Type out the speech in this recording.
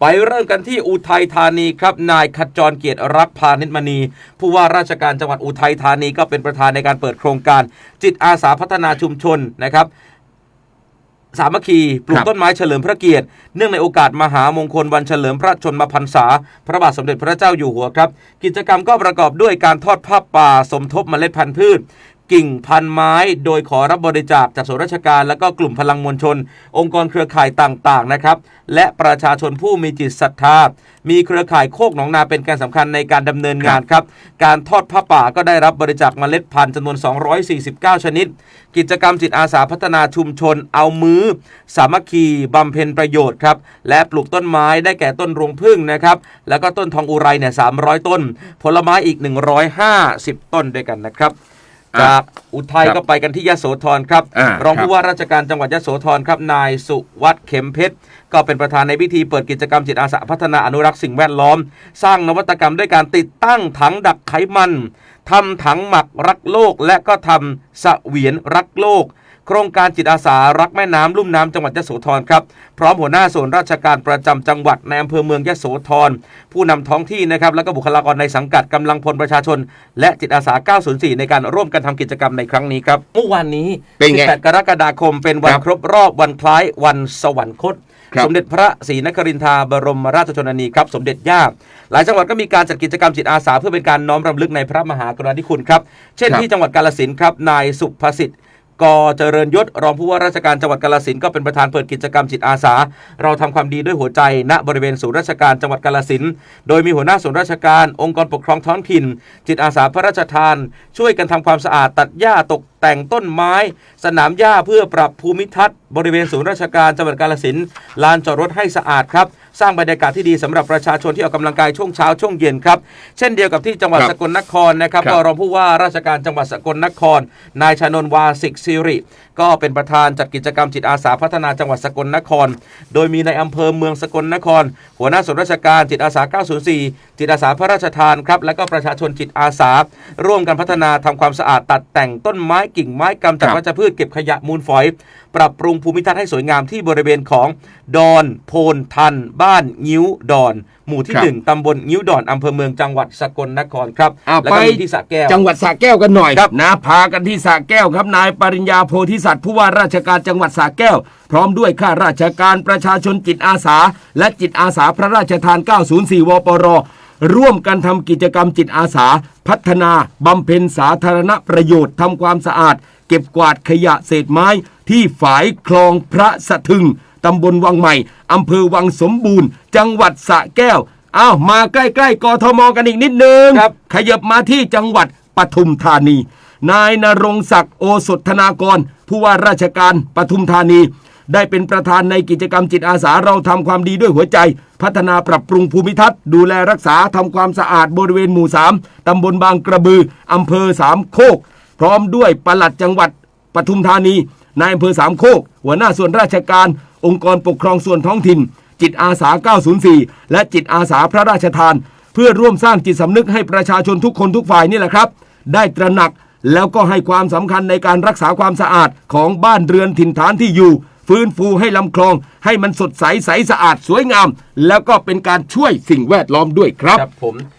ไปเริ่มกันที่อุทัยธานีครับนายขจรเกียรติรักพานิชมณี ผู้ว่าราชการจังหวัดอุทัยธานีก็เป็นประธานในการเปิดโครงการ จิตอาสาพัฒนาชุมชนนะครับสามัคคีปลูกต้นไม้เฉลิมพระเกียรติ เนื่องในโอกาสมหามงคลวันเฉลิมพระชนมพรรษา พระบาทสมเด็จพระเจ้าอยู่หัวครับ กิจกรรมก็ประกอบด้วยการทอดผ้าป่าสมทบเมล็ดพันธุ์พืช กิ่งพันไม้ โดยขอรับบริจาคจากส่วนราชการ และก็กลุ่มพลังมวลชน องค์กรเครือข่ายต่างๆนะครับและประชาชนผู้มีจิตศรัทธา มีเครือข่ายโคกหนองนาเป็นแกนสำคัญในการดำเนินงานครับ การทอดผ้าป่าก็ได้รับบริจาคเมล็ดพันธุ์จำนวน 249 ชนิด กิจกรรมจิตอาสาพัฒนาชุมชน เอามือ สามัคคีบำเพ็ญประโยชน์ครับ และปลูกต้นไม้ได้แก่ต้นรวงพึ่งนะครับ แล้วก็ต้นทองอุไรเนี่ย300 ต้น ผลไม้อีก 150 ต้นด้วยกันนะครับ จากอุทัยครับก็ไปกันที่ยโสธรครับ อ่ารองครับผู้ว่าราชการจังหวัดยโสธรครับนายสุวัฒน์เข็มเพชรก็เป็นประธานในพิธีเปิดกิจกรรมจิตอาสาพัฒนาอนุรักษ์สิ่งแวดล้อม สร้างนวัตกรรมด้วยการติดตั้งถังดักไขมันทำถังหมักรักโลกและก็ทำสะเหวียนรักโลก โครงการจิตอาสารักแม่น้ำลุ่มน้ำจังหวัดยโสธรครับพร้อมหัวหน้าส่วนราชการประจำจังหวัดในอำเภอเมืองยโสธรผู้นำท้องที่นะครับแล้วก็บุคลากรในสังกัดกำลังพลประชาชน และจิตอาสา 904 ในการร่วมกันทำกิจกรรมในครั้งนี้ครับเมื่อวานนี้เป็นไง18กรกฎาคมเป็นวันครับครบรอบวันคล้ายวันสวรรคตครับสมเด็จพระศรีนครินทราบรมราชชนนีครับสมเด็จย่าหลายจังหวัดก็มีการจัดกิจกรรมจิตอาสาเพื่อเป็นการน้อมรำลึกในพระมหากรุณาธิคุณครับ เช่นครับที่จังหวัดกาลสินธุ์ครับนายสุภสิทธิ์ กเจริญยศรองผู้ว่าราชการจังหวัดกาลสินก็เป็นประธานเปิดกิจกรรมจิตอาสา เราทำความดีด้วยหัวใจ ณบริเวณศูนย์ราชการจังหวัดกาลสินโดยมีหัวหน้าศูนย์ราชการ องค์กรปกครองท้องถิ่น จิตอาสาพระราชทาน ช่วยกันทำความสะอาดตัดหญ้าตกแต่งต้นไม้ สนามหญ้าเพื่อปรับภูมิทัศน์ บริเวณศูนย์ราชการจังหวัดกาลสินลานจอดรถให้สะอาดครับ สร้างบรรยากาศที่ดีสำหรับประชาชนที่ออกกำลังกายช่วงเช้าช่วงเย็นครับ เช่นเดียวกับที่จังหวัดครับสกลนครนะครับครับก็รองผู้ว่าราชการจังหวัดสกลนคร นายชานนท์วาสิกสิริ ก็เป็นประธานจัดกิจกรรมจิตอาสาพัฒนาจังหวัดสกลนคร โดยมีในอำเภอเมืองสกลนคร หัวหน้าส่วนราชการจิตอาสา 904 จิตอาสาพระราชทานครับและก็ประชาชนจิตอาสา ร่วมกันพัฒนาทำความสะอาดตัดแต่งต้นไม้กิ่งไม้กำจัดครับวัชพืชเก็บขยะมูลฝอย ปรับปรุงภูมิทัศน์ให้สวยงามที่บริเวณของดอน โพนทัน บ้านงิ้วดอน หมู่ที่ครับหนึ่งตำบลงิ้วดอนอำเภอเมืองจังหวัดสกลนครครับอ่าแล้วก็ไปมีที่สระแก้วจังหวัดสระแก้วกันหน่อยครับนะพากันที่สระแก้วครับนายปริญญาโพธิสัตว์ผู้ว่าราชการจังหวัดสระแก้ว พร้อมด้วยข้าราชการประชาชนจิตอาสา และจิตอาสาพระราชทาน 904 วปร ร่วมกันทำกิจกรรมจิตอาสา พัฒนาบำเพ็ญสาธารณประโยชน์ทำความสะอาด เก็บกวาดขยะเศษไม้ ที่ฝายคลองพระสะทึงตำบลวังใหม่อำเภอวังสมบูรณ์ จังหวัดสระแก้วอ้าวมาใกล้ๆกทมกันอีกนิดนึงครับขยับมาที่จังหวัดปทุมธานี นายนรงศักดิ์โอสถธนากร ผู้ว่าราชการปทุมธานี ได้เป็นประธานในกิจกรรมจิตอาสาเราทำความดีด้วยหัวใจ พัฒนาปรับปรุงภูมิทัศน์ ดูแลรักษาทำความสะอาดบริเวณหมู่ 3ตำบลบางกระบืออำเภอสามโคก พร้อมด้วยปลัดจังหวัดปทุมธานีนายอำเภอสามโคก หัวหน้าส่วนราชการ องค์กรปกครองส่วนท้องถิ่น จิตอาสา 904 และจิตอาสาพระราชทาน เพื่อร่วมสร้างจิตสำนึกให้ประชาชนทุกคนทุกฝ่ายนี่แหละครับ ได้ตระหนักแล้วก็ให้ความสำคัญในการรักษาความสะอาดของบ้านเรือนถิ่นฐานที่อยู่ ฟื้นฟูให้ลำคลอง ให้มันสดใสใสสะอาดสวยงาม แล้วก็เป็นการช่วยสิ่งแวดล้อมด้วยครับ ครับผม